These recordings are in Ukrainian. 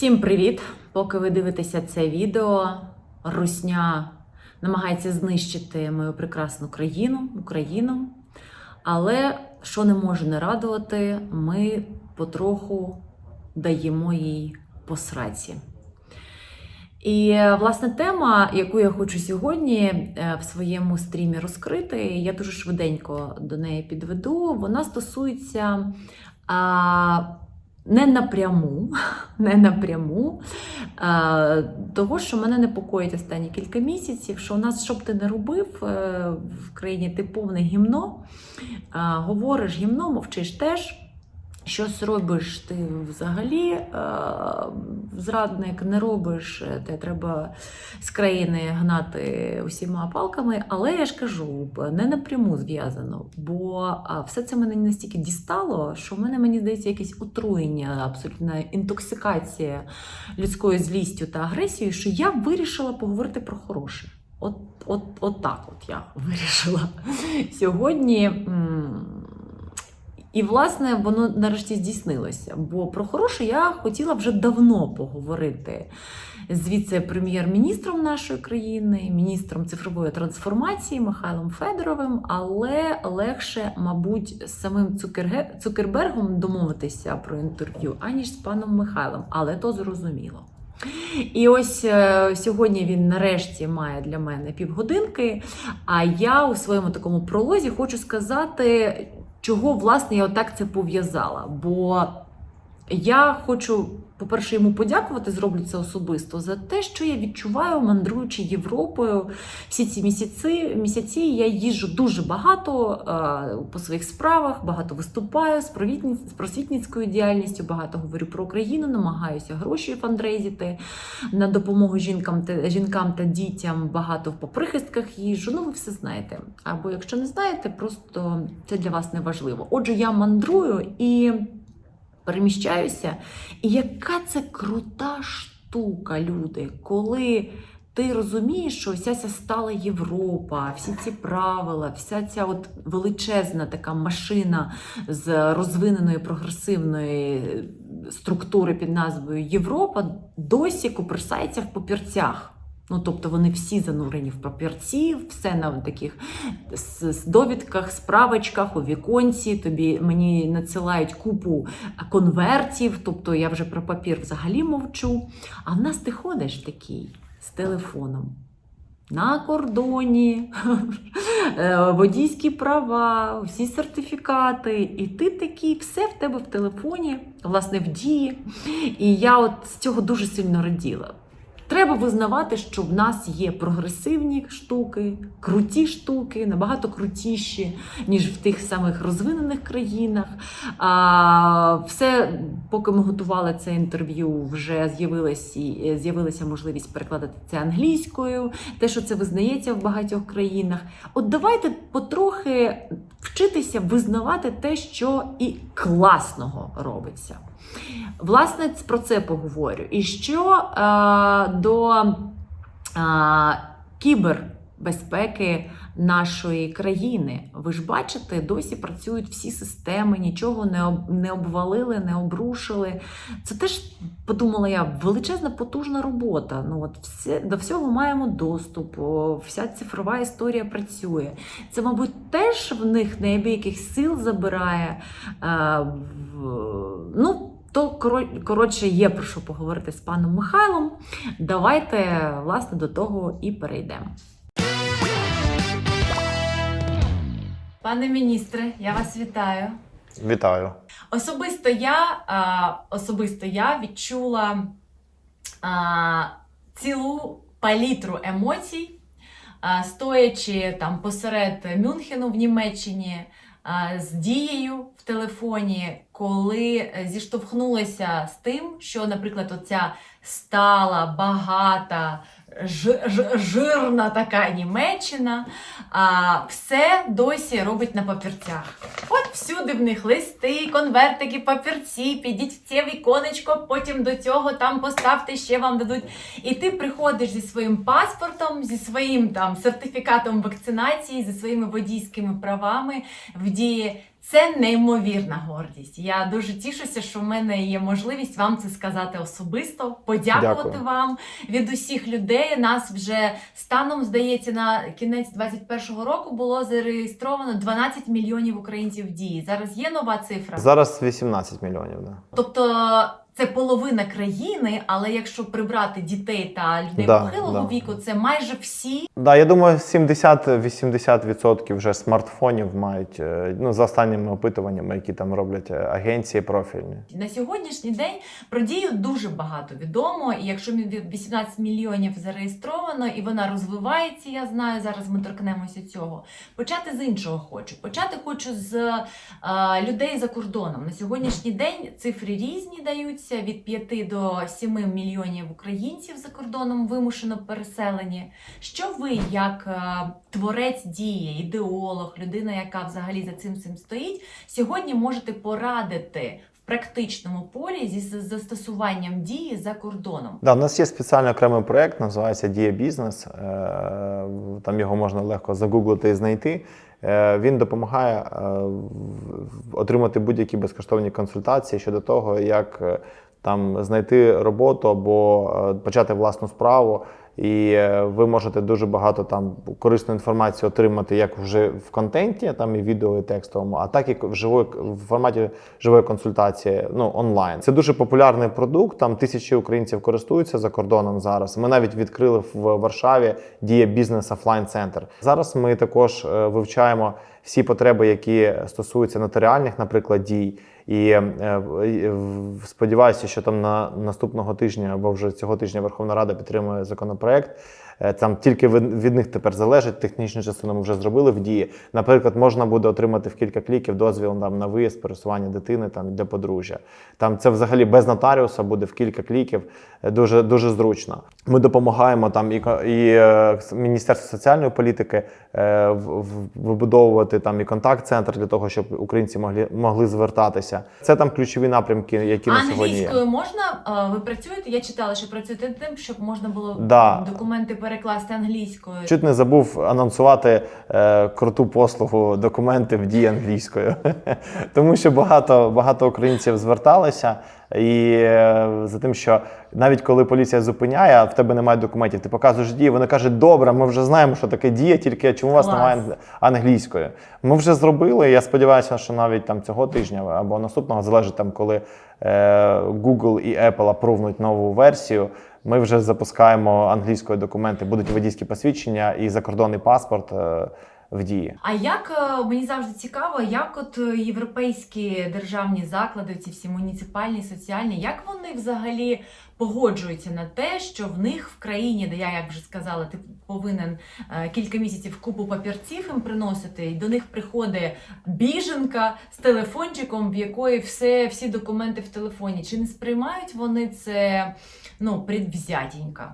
Всім привіт! Поки ви дивитеся це відео, Русня намагається знищити мою прекрасну країну, Україну. Але що не може не радувати, ми потроху даємо їй посраці. І власне тема, яку я хочу сьогодні е, в своєму стрімі розкрити, я дуже швиденько до неї підведу. Вона стосується не напряму, не напряму того, що мене непокоїть останні кілька місяців, що у нас, що б ти не робив е, в країні ти повне гімно, говориш гімно, мовчиш теж. Щось робиш ти взагалі, е, зрадник не робиш, е, те треба з країни гнати усіма палками. Але я ж кажу, не напряму зв'язано, бо все це мене настільки дістало, що в мене, мені здається, якесь отруєння, абсолютна інтоксикація людською злістю та агресією, що я вирішила поговорити про хороше. От, от, от так от я вирішила сьогодні. І, власне, воно нарешті здійснилося. Бо про хороше я хотіла вже давно поговорити з віце-прем'єр-міністром нашої країни, міністром цифрової трансформації Михайлом Федоровим, але легше, мабуть, з самим Цукербергом домовитися про інтерв'ю, аніж з паном Михайлом, але то зрозуміло. І ось е, сьогодні він нарешті має для мене півгодинки. А я у своєму такому пролозі хочу сказати, чого власне я отак це пов'язала. Бо я хочу, по-перше, йому подякувати, зроблю це особисто за те, що я відчуваю, мандруючи Європою всі ці місяці. місяці я їжджу дуже багато е, по своїх справах, багато виступаю з з просвітницькою діяльністю, багато говорю про Україну, намагаюся гроші фандрейзити на допомогу жінкам та жінкам та дітям. Багато по прихистках їжджу. Ну, ви все знаєте. Або якщо не знаєте, просто це для вас не важливо. Отже, я мандрую і переміщаюся. І яка це крута штука, люди, коли. Ти розумієш, що вся ця стала Європа, всі ці правила, вся ця от величезна така машина з розвиненої прогресивної структури під назвою Європа досі куперсається в папірцях. Ну, тобто вони всі занурені в папірці, все на таких довідках, справочках, у віконці. Тобі мені надсилають купу конвертів, тобто я вже про папір взагалі мовчу. А в нас ти ходиш такий з телефоном. На кордоні, е, водійські права, всі сертифікати, і ти такий, все в тебе в телефоні, власне, в дії. І я от з цього дуже сильно раділа. Треба визнавати, що в нас є прогресивні штуки, круті штуки, набагато крутіші, ніж в тих самих розвинених країнах. А, все, поки ми готували це інтерв'ю, вже з'явилася, з'явилася можливість перекладати це англійською, те, що це визнається в багатьох країнах. От давайте потрохи вчитися визнавати те, що і класного робиться. Власне, про це поговорю. І що е, до е, кібербезпеки нашої країни. Ви ж бачите, досі працюють всі системи, нічого не, об, не обвалили, не обрушили. Це теж подумала я, величезна потужна робота. Ну от все до всього маємо доступ. Вся цифрова історія працює. Це, мабуть, теж в них неабияких сил забирає. Е, в, ну, то коротше є про що поговорити з паном Михайлом. Давайте власне до того і перейдемо. Пане міністре, я вас вітаю. Вітаю. Особисто я, а, особисто я відчула а, цілу палітру емоцій, а, стоячи там посеред Мюнхену в Німеччині а, з дією в телефоні, коли зіштовхнулася з тим, що, наприклад, оця стала, багата, ж- ж- жирна така Німеччина, а, все досі робить на папірцях. От всюди в них листи, конвертики, папірці, підіть в це віконечко, потім до цього там поставте, ще вам дадуть. І ти приходиш зі своїм паспортом, зі своїм там сертифікатом вакцинації, зі своїми водійськими правами в дії. Це неймовірна гордість. Я дуже тішуся, що в мене є можливість вам це сказати особисто, подякувати Дякую. вам від усіх людей. Нас вже станом здається на кінець 21-го року було зареєстровано 12 мільйонів українців в дії. Зараз є нова цифра. Зараз 18 мільйонів. Да. Тобто це половина країни, але якщо прибрати дітей та людей Да, похилого да. віку, це майже всі. Да, я думаю, 70-80% вже смартфонів мають е, ну, за останніми опитуваннями, які там роблять е, агенції профільні. На сьогоднішній день про дію дуже багато відомо. І якщо мі- 18 мільйонів зареєстровано і вона розвивається, я знаю, зараз ми торкнемося цього. Почати з іншого хочу. Почати хочу з е, людей за кордоном. На сьогоднішній день цифри різні даються від 5 до 7 мільйонів українців за кордоном вимушено переселені. Що ви, як е, творець дії, ідеолог, людина, яка взагалі за цим цим стоїть, сьогодні можете порадити в практичному полі зі застосуванням дії за кордоном? Да, у нас є спеціальний окремий проєкт, називається Дія Бізнес. Е, Там його можна легко загуглити і знайти. Е, Він допомагає е, отримати будь-які безкоштовні консультації щодо того, як е, там знайти роботу або почати власну справу. І е, ви можете дуже багато там корисної інформації отримати як вже в контенті, там і відео, і текстовому, а так і в живої в форматі живої консультації ну онлайн. Це дуже популярний продукт. Там тисячі українців користуються за кордоном зараз. Ми навіть відкрили в Варшаві діє бізнес офлайн центр. Зараз ми також е, вивчаємо всі потреби, які стосуються нотаріальних, наприклад, дій. І е, е, сподіваюся, що там на наступного тижня або вже цього тижня Верховна Рада підтримує законопроект. Е, Там тільки від, них тепер залежить. Технічну частину ми вже зробили в дії. Наприклад, можна буде отримати в кілька кліків дозвіл там, на виїзд, пересування дитини там для подружжя. Там це взагалі без нотаріуса буде в кілька кліків. Е, Дуже дуже зручно. Ми допомагаємо там і, і е, Міністерство соціальної політики е, в- в- вибудовувати там і контакт-центр для того, щоб українці могли могли звертатися. Це там ключові напрямки, які на сьогодні є. Англійською можна? Ви працюєте? Я читала, що працюєте тим, щоб можна було Да. документи перекласти англійською. Чуть не забув анонсувати е, круту послугу документи в дії англійською, тому що багато, багато українців зверталися. І е, за тим, що навіть коли поліція зупиняє, а в тебе немає документів, ти показуєш дії, вони кажуть, добре, ми вже знаємо, що таке дія, тільки чому у вас Клас. немає англійської. Ми вже зробили. Я сподіваюся, що навіть там цього тижня або наступного залежить там, коли е, Google і Apple апрувнуть нову версію. Ми вже запускаємо англійською документи, будуть водійські посвідчення і закордонний паспорт е, в дії. А як е, мені завжди цікаво, як от е, європейські державні заклади, ці всі муніципальні, соціальні, як вони взагалі погоджуються на те, що в них в країні, де я як вже сказала, ти повинен е, кілька місяців купу папірців їм приносити, і до них приходить біженка з телефончиком, в якої все, всі документи в телефоні. Чи не сприймають вони це ну предвзятенько?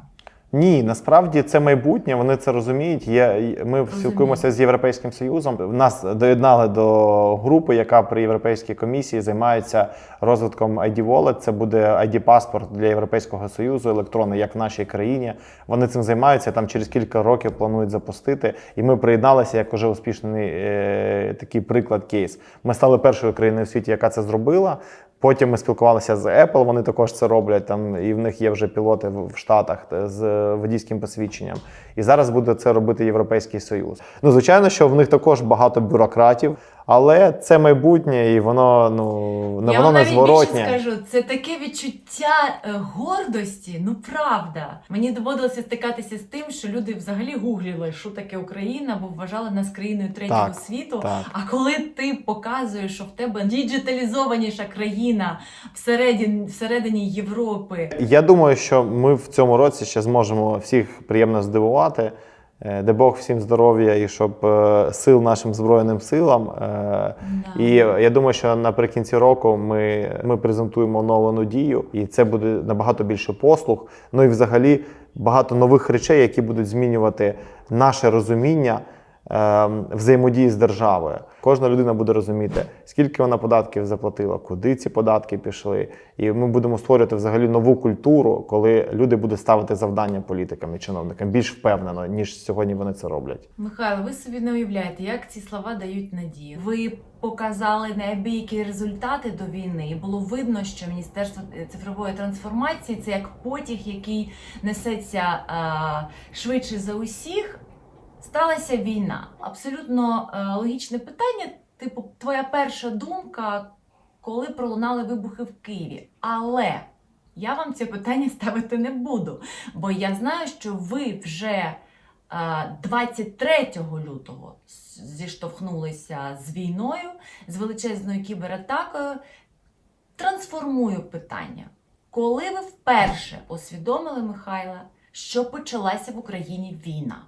Ні, насправді це майбутнє. Вони це розуміють. Є ми спілкуємося з європейським союзом. Нас доєднали до групи, яка при європейській комісії займається розвитком ID Wallet. Це буде ID паспорт для європейського союзу, електронний, як в нашій країні. Вони цим займаються. Там через кілька років планують запустити. І ми приєдналися як уже успішний е, такий приклад кейс. Ми стали першою країною в світі, яка це зробила. Потім ми спілкувалися з Apple, вони також це роблять. Там і в них є вже пілоти в Штатах е, з водійським посвідченням. І зараз буде це робити Європейський Союз. Ну звичайно, що в них також багато бюрократів, але це майбутнє, і воно ну не воно не зворотнє. більше скажу, це таке відчуття е, гордості. Ну правда. Мені доводилося стикатися з тим, що люди взагалі гуглили, що таке Україна, бо вважали нас країною третього Так, світу. Так. А коли ти показуєш, що в тебе діджиталізованіша країна всередині, всередині Європи, Я думаю, що ми в цьому році ще зможемо всіх приємно здивувати. Е, Де Бог всім здоров'я і щоб е, сил нашим збройним силам. Е, Да. І я думаю, що наприкінці року ми, ми презентуємо оновлену дію, і це буде набагато більше послуг. Ну і взагалі багато нових речей, які будуть змінювати наше розуміння е, взаємодії з державою. Кожна людина буде розуміти, скільки вона податків заплатила, куди ці податки пішли. І ми будемо створювати взагалі нову культуру, коли люди будуть ставити завдання політикам і чиновникам більш впевнено, ніж сьогодні вони це роблять. Михайло, ви собі не уявляєте, як ці слова дають надію. Ви показали неабиякі результати до війни, і було видно, що Міністерство цифрової трансформації це як потяг, який несеться е, швидше за усіх. Сталася війна. Абсолютно е, логічне питання. Типу, твоя перша думка, коли пролунали вибухи в Києві. Але я вам це питання ставити не буду, бо я знаю, що ви вже е, 23 лютого зіштовхнулися з війною, з величезною кібератакою. Трансформую питання. Коли ви вперше усвідомили, Михайла, що почалася в Україні війна?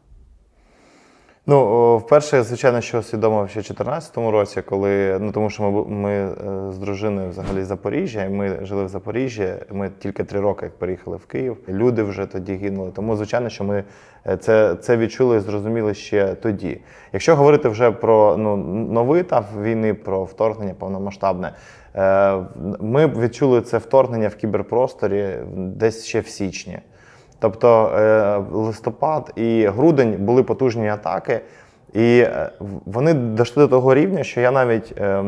Ну, вперше, звичайно, що усвідомив ще в 2014 році, коли ну тому, що ми, ми е, з дружиною взагалі Запоріжжя, і ми жили в Запоріжжі. Ми тільки три роки як переїхали в Київ. Люди вже тоді гинули. Тому, звичайно, що ми е, це, це відчули і зрозуміли ще тоді. Якщо говорити вже про ну, новий етап війни, про вторгнення повномасштабне, е, ми відчули це вторгнення в кіберпросторі десь ще в січні. Тобто е, листопад і грудень були потужні атаки, і е, вони дійшли до того рівня, що я навіть е,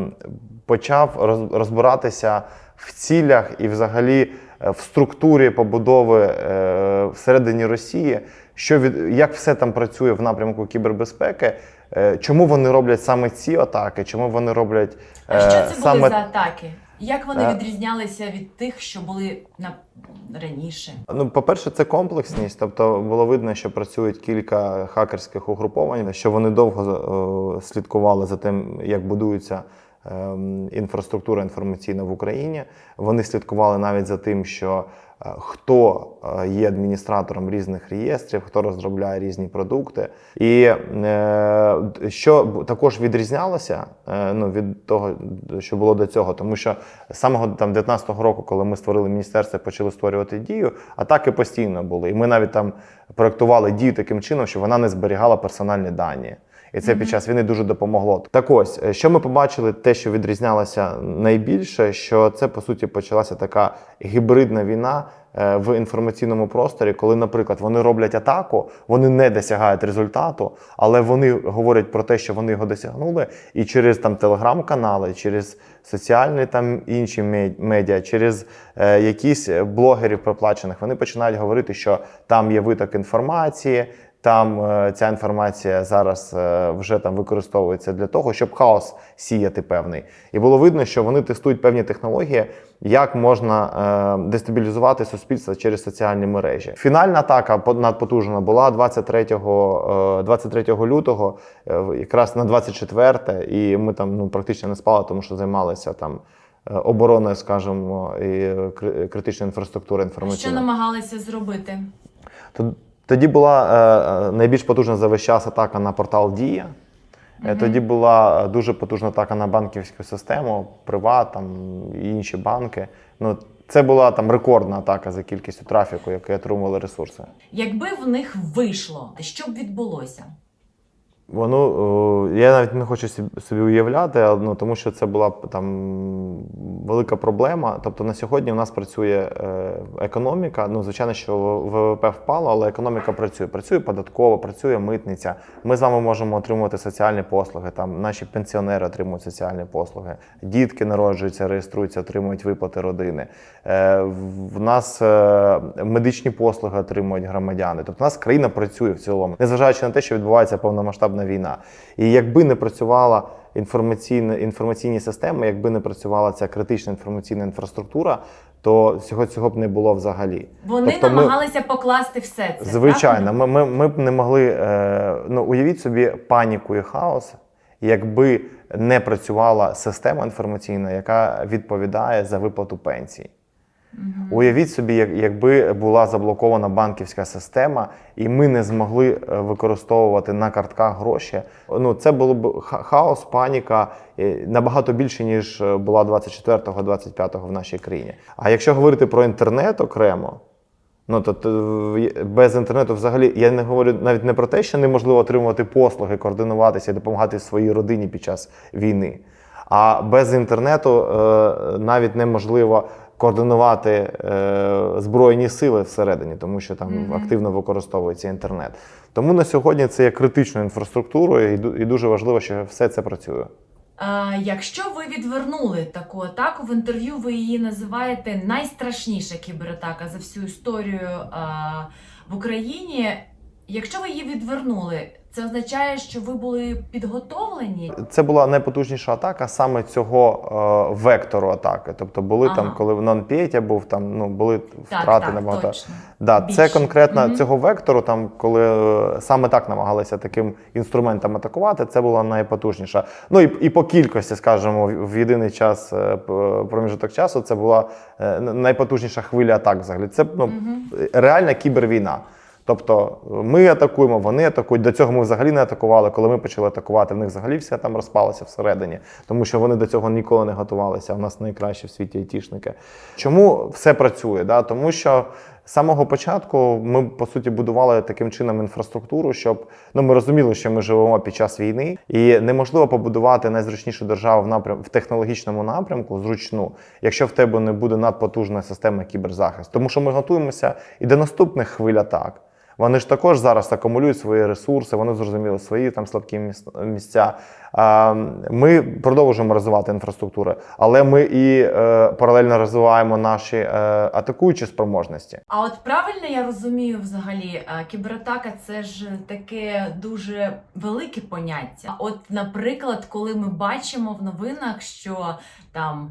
почав розбиратися в цілях і взагалі е, в структурі побудови всередині Росії, що від як все там працює в напрямку кібербезпеки. Чому вони роблять саме ці атаки? Чому вони роблять А що це були саме за атаки? Як вони Е. відрізнялися від тих, що були на раніше? Ну, по-перше, це комплексність. Тобто було видно, що працюють кілька хакерських угруповань, що вони довго е, слідкували за тим, як будується ем, інфраструктура інформаційна в Україні. Вони слідкували навіть за тим, що хто е, є адміністратором різних реєстрів, хто розробляє різні продукти. І е, що також відрізнялося е, ну, від того, що було до цього, тому що з самого там 19-го року, коли ми створили міністерство, почали створювати дію, атаки постійно були. І ми навіть там проектували дію таким чином, що вона не зберігала персональні дані. І це під час війни дуже допомогло. Так ось, е, що ми побачили, те, що відрізнялося найбільше, що це по суті почалася така гібридна війна е, в інформаційному просторі, коли, наприклад, вони роблять атаку, вони не досягають результату, але вони говорять про те, що вони його досягнули, і через там телеграм-канали, через соціальні там інші медіа, через е, якісь блогерів проплачених, вони починають говорити, що там є виток інформації. Там е, ця інформація зараз е, вже там використовується для того, щоб хаос сіяти певний. І було видно, що вони тестують певні технології, як можна е, дестабілізувати суспільство через соціальні мережі. Фінальна атака по- надпотужна була 23, е, 23 лютого, якраз на 24, і ми там ну, практично не спали, тому що займалися там обороною, скажімо, і кри- критичної інфраструктури Що намагалися зробити? Тод- Тоді була е, е, найбільш потужна за весь час атака на портал Дія. Е, Тоді була дуже потужна атака на банківську систему, Приват, там, і інші банки. Ну, це була там рекордна атака за кількістю трафіку, який отримували ресурси. Якби в них вийшло, що б відбулося? Воно я навіть не хочу собі- уявляти, ну, тому що це була там велика проблема. Тобто на сьогодні у нас працює е, економіка. Ну, звичайно, що ВВП впало, але економіка працює. Працює податкова, працює митниця. Ми з вами можемо отримувати соціальні послуги. Там наші пенсіонери отримують соціальні послуги, дітки народжуються, реєструються, отримують виплати родини. Е, в нас е, медичні послуги отримують громадяни. Тобто, у нас країна працює в цілому, незважаючи на те, що відбувається повномасштабна війна. І якби не працювала інформаційна інформаційні системи, якби не працювала ця критична інформаційна інфраструктура, то всього цього б не було взагалі. Вони Тобто ми- намагалися покласти все це. Звичайно, ми, ми, ми б не могли. Е, ну, уявіть собі паніку і хаос, якби не працювала система інформаційна, яка відповідає за виплату пенсій. Уявіть собі, як- якби була заблокована банківська система, і ми не змогли е, використовувати на картках гроші. Ну це було б хаос, паніка набагато більше ніж е, була 24-25 в нашій країні. А якщо говорити про інтернет окремо, Ну е, без інтернету, взагалі, я не говорю навіть не про те, що неможливо отримувати послуги, координуватися допомагати своїй родині під час війни. А без інтернету е, навіть неможливо координувати е, збройні сили всередині, тому що там Мгм. активно використовується інтернет. Тому на сьогодні це є критичною інфраструктурою, і і дуже важливо, що все це працює. А, якщо ви відвернули таку атаку, в інтерв'ю ви її називаєте найстрашніша кібератака за всю історію а, в Україні. Якщо ви її відвернули, це означає, що ви були підготовлені? Це була найпотужніша атака саме цього е, вектору атаки. Тобто були там, Ага. коли non був там, ну були Так, втрати так, набагато. точно. Да, це конкретно Мгм. цього вектору, там, коли е, саме так намагалися таким інструментом атакувати, це була найпотужніша. Ну і, і по кількості, скажімо, в єдиний час е, проміжок часу це була е, найпотужніша хвиля атак взагалі. Це ну, Мгм. реальна кібервійна. Тобто ми атакуємо, вони атакують. До цього ми взагалі не атакували. Коли ми почали атакувати, в них взагалі все там розпалося всередині, тому що вони до цього ніколи не готувалися. У нас найкращі в світі айтішники. Чому все працює? Да? Тому що з самого початку ми по суті будували таким чином інфраструктуру, щоб ну ми розуміли, що ми живемо під час війни, і неможливо побудувати найзручнішу державу в напрям в технологічному напрямку зручну, якщо в тебе не буде надпотужна система кіберзахисту. Тому що ми готуємося і до наступних хвиль атак. Вони ж також зараз акумулюють свої ресурси, вони зрозуміли свої там слабкі міс- місця. Ми продовжуємо розвивати інфраструктуру, але ми і е, паралельно розвиваємо наші е, атакуючі спроможності. А от правильно я розумію взагалі, кібератака це ж таке дуже велике поняття. От, наприклад, коли ми бачимо в новинах, що там.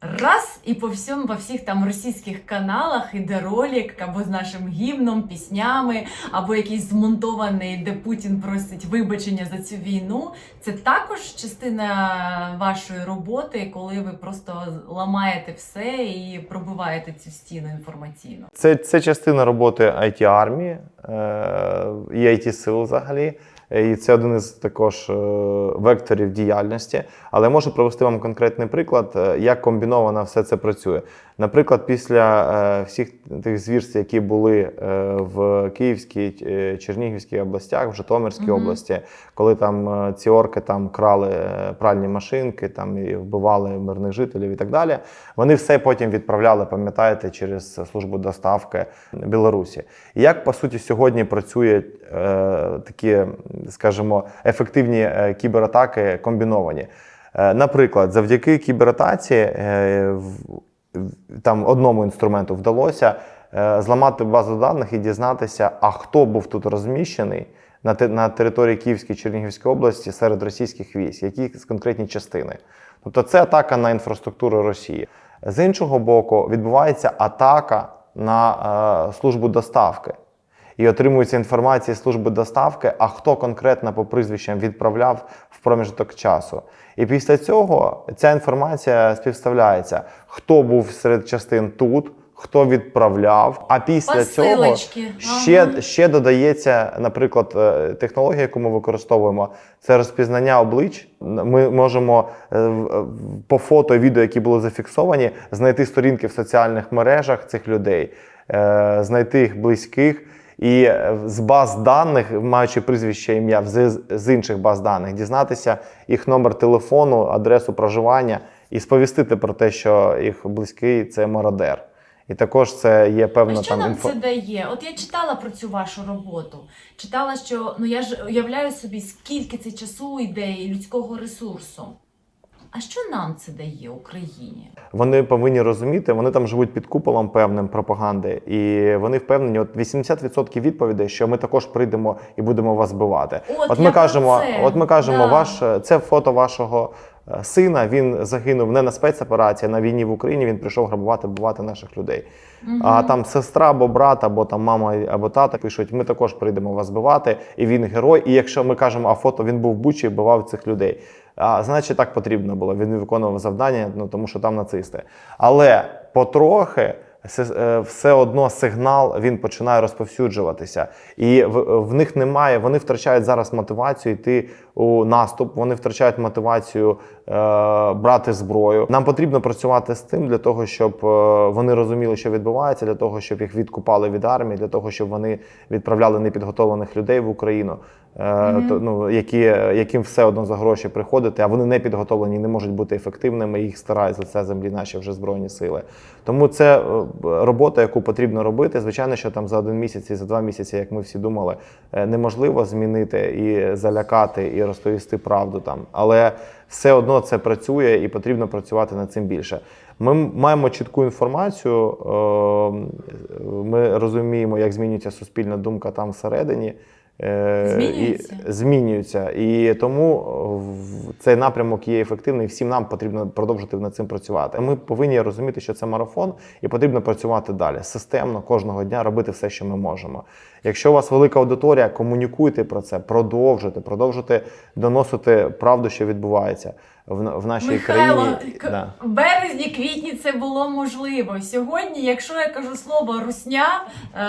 Раз і по всьому, по всіх там російських каналах іде ролик або з нашим гімном, піснями, або якийсь змонтований, де Путін просить вибачення за цю війну. Це також частина вашої роботи, коли ви просто ламаєте все і пробиваєте цю стіну інформаційну. Це, це частина роботи it армії е, і it сил взагалі. І це один із також е, векторів діяльності. Але можу привести вам конкретний приклад, е, як комбіновано все це працює. Наприклад, після е, всіх тих звірств, які були е, в Київській, е, Чернігівській областях, в Житомирській Мгм. області, коли там ці орки там крали пральні машинки, там і вбивали мирних жителів і так далі. Вони все потім відправляли, пам'ятаєте, через службу доставки Білорусі. І як по суті сьогодні працює е, такі, скажімо, ефективні кібератаки комбіновані? Наприклад, завдяки кібератаці там одному інструменту вдалося е, зламати базу даних і дізнатися, а хто був тут розміщений на, на території Київської Чернігівської області серед російських військ, які конкретні частини. Тобто це атака на інфраструктуру Росії. З іншого боку, відбувається атака на е, службу доставки. І отримується інформація з служби доставки, а хто конкретно по прізвищам відправляв в проміжок часу. І після цього ця інформація співставляється, хто був серед частин тут, хто відправляв. А після цього ще, Ага. ще додається, наприклад, е, технологія, яку ми використовуємо, це розпізнання облич. Ми можемо е, в- по фото і відео, які були зафіксовані, знайти сторінки в соціальних мережах цих людей, е, знайти їх близьких. І е, з баз даних, маючи прізвище ім'я з, з інших баз даних, дізнатися їх номер телефону, адресу проживання і сповістити про те, що їх близький це мародер. І також це є А певна що там нам інфо... це дає? От я читала про цю вашу роботу. Читала, що ну я ж уявляю собі, скільки це часу йде і людського ресурсу. А що нам це дає Україні? Вони повинні розуміти, вони там живуть під куполом певним пропаганди, і вони впевнені, от 80% відповідей, що ми також прийдемо і будемо вас збивати. От, От ми кажемо, це. от ми кажемо, Да. ваш це фото вашого е, сина. Він загинув не на спецоперації, а на війні в Україні. Він прийшов грабувати, вбивати наших людей. Мгм. А там сестра або брат, або там мама або тата пишуть: ми також прийдемо вас збивати, і він герой. І якщо ми кажемо, а фото він був в Бучі і вбивав цих людей. А значить, так потрібно було. Він виконував завдання, ну тому що там нацисти. Але потрохи е, все одно сигнал він починає розповсюджуватися. І в, в них немає, вони втрачають зараз мотивацію йти у наступ, вони втрачають мотивацію е, брати зброю. Нам потрібно працювати з тим для того, щоб е, вони розуміли, що відбувається, для того, щоб їх відкупали від армії, для того, щоб вони відправляли непідготовлених людей в Україну. е, то, ну, які, яким все одно за гроші приходити, а вони не підготовлені, не можуть бути ефективними. Їх старають з лиця землі наші вже збройні сили. Тому це е, робота, яку потрібно робити. Звичайно, що там за один місяць і за два місяці, як ми всі думали, е, неможливо змінити і залякати, і розповісти правду там. Але все одно це працює і потрібно працювати над цим більше. Ми маємо чітку інформацію. е, Ми розуміємо, як змінюється суспільна думка там всередині. Е, Змінюється? І, змінюються. І тому цей напрямок є ефективний. і Всім нам потрібно продовжити над цим працювати. Ми повинні розуміти, що це марафон, і потрібно працювати далі. Системно кожного дня робити все, що ми можемо. Якщо у вас велика аудиторія, комунікуйте про це, продовжуйте, продовжуйте доносити правду, що відбувається в, в нашій Михайло, країні. к- Да. в березні, квітні це було можливо. Сьогодні, якщо я кажу слово русня, е,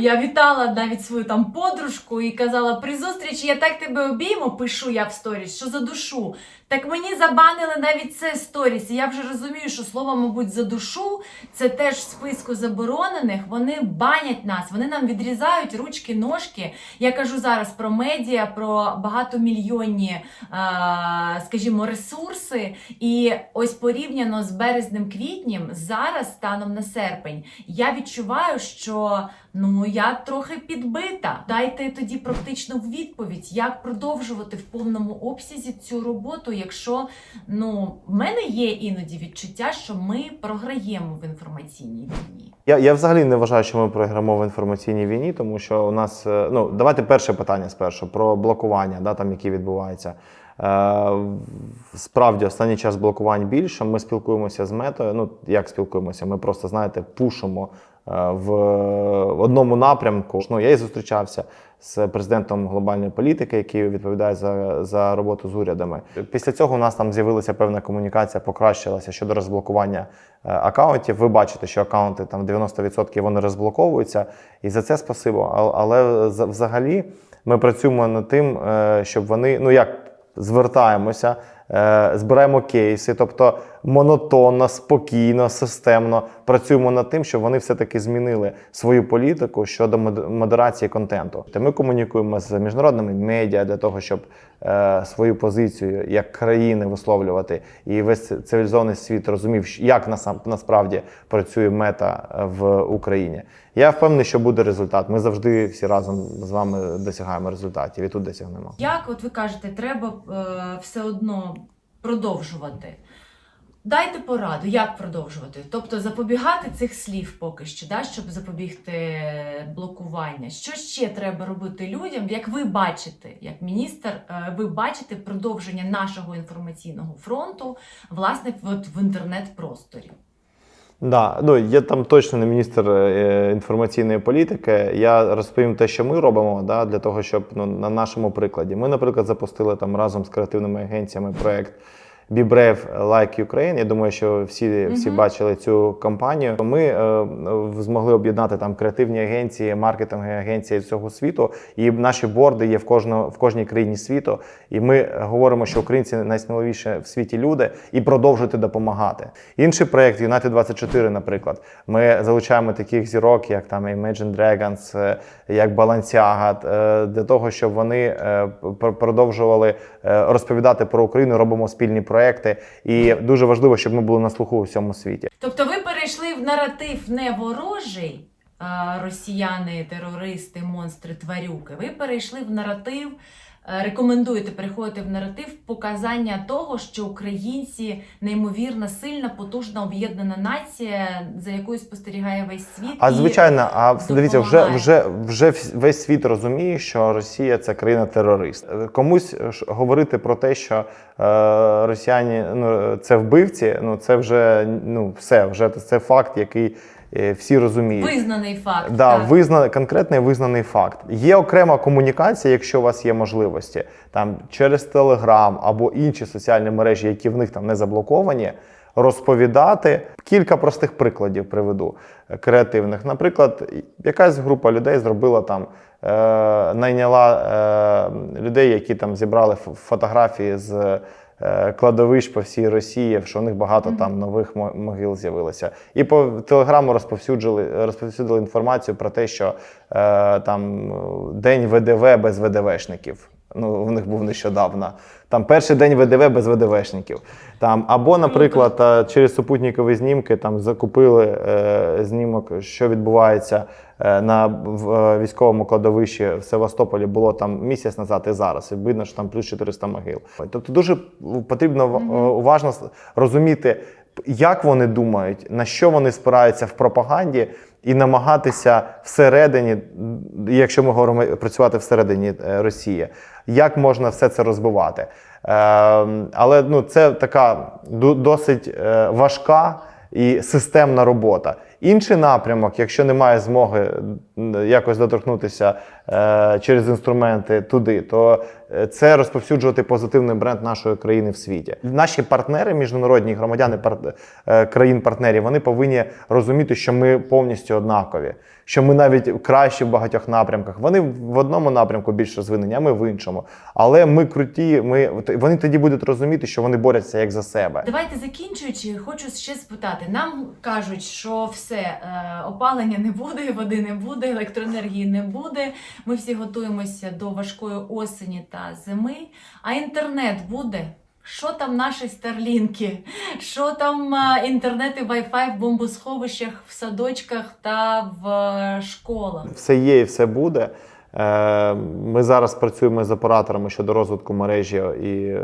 я вітала навіть свою там подружку і казала при зустрічі, я так тебе обійму, пишу я в сторіс, що за душу. Так мені забанили навіть це сторіс. І я вже розумію, що слово, мабуть, за душу це теж в списку заборонених. Вони банять нас, вони нам відрізають ручки, ножки. Я кажу зараз про медіа, про багатомільйонні, е, скажімо, ресурси. І ось порівняно з березнем-квітнем, зараз, станом на серпень, я відчуваю, що ну я трохи підбита. Дайте тоді практично відповідь, як продовжувати в повному обсязі цю роботу, якщо ну в мене є іноді відчуття, що ми програємо в інформаційній війні. Я, я взагалі не вважаю, що ми програємо в інформаційній війні, тому що у нас е, ну давайте перше питання спершу про блокування, да, там які відбуваються. Е, справді, останній час блокувань більше. Ми спілкуємося з метою. Ну як спілкуємося? Ми просто знаєте, пушимо в одному напрямку. Ну я і зустрічався з президентом глобальної політики, який відповідає за, за роботу з урядами. Після цього у нас там з'явилася певна комунікація, покращилася щодо розблокування е, акаунтів. Ви бачите, що акаунти там 90% вони розблоковуються, і за це спасибо. Але за- взагалі ми працюємо над тим, е, щоб вони ну як звертаємося. Е, Збираємо кейси, тобто монотонно, спокійно, системно працюємо над тим, щоб вони все-таки змінили свою політику щодо мод- модерації контенту. Ми комунікуємо з міжнародними медіа для того, щоб е, свою позицію як країни висловлювати, і весь цивілізований світ розумів, як насправді працює мета е, в Україні. Я впевнений, що буде результат. Ми завжди всі разом з вами досягаємо результатів і тут досягнемо. Як, от ви кажете, треба е, все одно продовжувати. Дайте пораду, як продовжувати. Тобто запобігати цих слів поки що, да, щоб запобігти блокування. Що ще треба робити людям, як ви бачите, як міністр, е, ви бачите продовження нашого інформаційного фронту, власне, от в інтернет-просторі. Да, ну я там точно не міністр е, інформаційної політики. Я розповім те, що ми робимо, да, для того, щоб ну, на нашому прикладі. Ми, наприклад, запустили там разом з креативними агенціями проект Be Brave Like Ukraine. Я думаю, що всі, всі бачили цю кампанію. Ми е, змогли об'єднати там креативні агенції, маркетингові агенції всього світу. І наші борди є в кожного в кожній країні світу. І ми говоримо, що українці найсміливіші в світі люди і продовжуйте допомагати. Інший проект United 24, наприклад, ми залучаємо таких зірок, як там Imagine Dragons, е, як Balenciaga, е, для того, щоб вони е, продовжували розповідати про Україну, робимо спільні проекти. І дуже важливо, щоб ми були на слуху у всьому світі. Тобто ви перейшли в наратив не ворожий, росіяни, терористи, монстри, тварюки. Ви перейшли в наратив, е, рекомендуєте переходити в наратив показання того, що українці неймовірно сильна, потужна, об'єднана нація, за якою спостерігає весь світ. А і- звичайно, а дивіться, вже вже вже весь світ розуміє, що Росія це країна терорист. Е, Комусь ж говорити про те, що е, росіяни ну це вбивці, ну це вже ну все, вже це факт, який е, всі розуміють. Визнаний факт. Да, так. визна, конкретний визнаний факт. Є окрема комунікація, якщо у вас є можливості, там через Телеграм або інші соціальні мережі, які в них там не заблоковані. розповідати. Кілька простих прикладів приведу е, креативних. Наприклад, якась група людей зробила там, е, найняла е, людей, які там зібрали фотографії з. Е, Кладовищ по всій Росії, що у них багато там нових мо- могил з'явилося. І по телеграму розповсюджили, розповсюдили інформацію про те, що е, там день ВДВ без ВДВшників. Ну, у них був нещодавно. Там перший день ВДВ без ВДВшників. Там, або, наприклад, е, через супутникові знімки там закупили е, знімок, що відбувається на в, е, військовому кладовищі в Севастополі. Було там місяць назад і зараз. І видно, що там плюс 400 могил. Тобто дуже потрібно е, уважно розуміти, як вони думають, на що вони спираються в пропаганді, і намагатися всередині, якщо ми говоримо працювати всередині е, Росії, як можна все це розбивати. Ем, але ну, це така досить е, важка і системна робота. Інший напрямок, якщо немає змоги якось доторкнутися через інструменти туди, то е, це розповсюджувати позитивний бренд нашої країни в світі. Наші партнери, міжнародні громадяни е, країн-партнерів, вони повинні розуміти, що ми повністю однакові, що ми навіть кращі в багатьох напрямках. Вони в одному напрямку більш розвинені, а ми в іншому. Але ми круті. Ми вони тоді будуть розуміти, що вони борються як за себе. Давайте закінчуючи, хочу ще спитати. Нам кажуть, що все е, опалення не буде, води не буде, електроенергії не буде. Ми всі готуємося до важкої осені та зими. А інтернет буде. Що там наші старлінки? Що там е, інтернет і Wi-Fi в бомбосховищах, в садочках та в е, школах? Все є і все буде. Е, Ми зараз працюємо з операторами щодо розвитку мережі і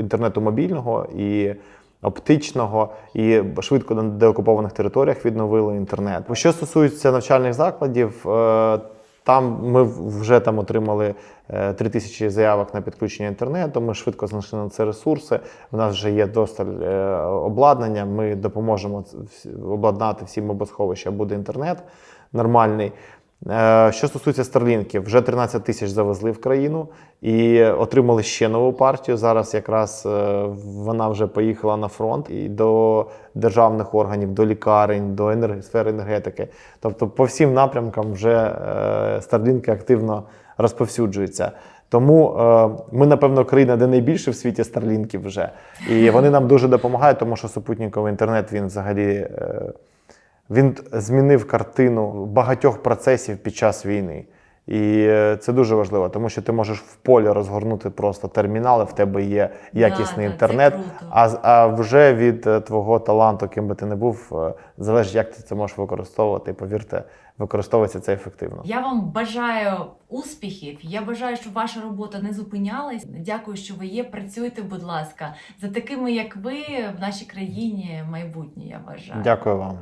інтернету мобільного і оптичного, і швидко на деокупованих територіях відновили інтернет. Що стосується навчальних закладів, там ми вже там отримали е, 3 тисячі заявок на підключення інтернету. Ми швидко знайшли на це ресурси. У нас вже є досталь е, обладнання. Ми допоможемо обладнати всі мобосховища, буде інтернет нормальний. Е, Що стосується старлінків, вже 13 тисяч завезли в країну і отримали ще нову партію. Зараз якраз е, вона вже поїхала на фронт і до державних органів, до лікарень, до енерг... сфери енергетики. Тобто, по всім напрямкам вже е, старлінки активно розповсюджуються. Тому е, ми, напевно, країна, де найбільше в світі старлінків вже. І вони нам дуже допомагають, тому що супутниковий інтернет він взагалі. Е, він змінив картину багатьох процесів під час війни. І е, це дуже важливо, тому що ти можеш в полі розгорнути просто термінали, в тебе є якісний Да, інтернет. А, а вже від е, твого таланту, ким би ти не був, е, залежить, як ти це можеш використовувати. І повірте, використовується це ефективно. Я вам бажаю успіхів. Я бажаю, щоб ваша робота не зупинялась. Дякую, що ви є. Працюйте, будь ласка, за такими, як ви, в нашій країні майбутнє. Я вважаю. Дякую вам.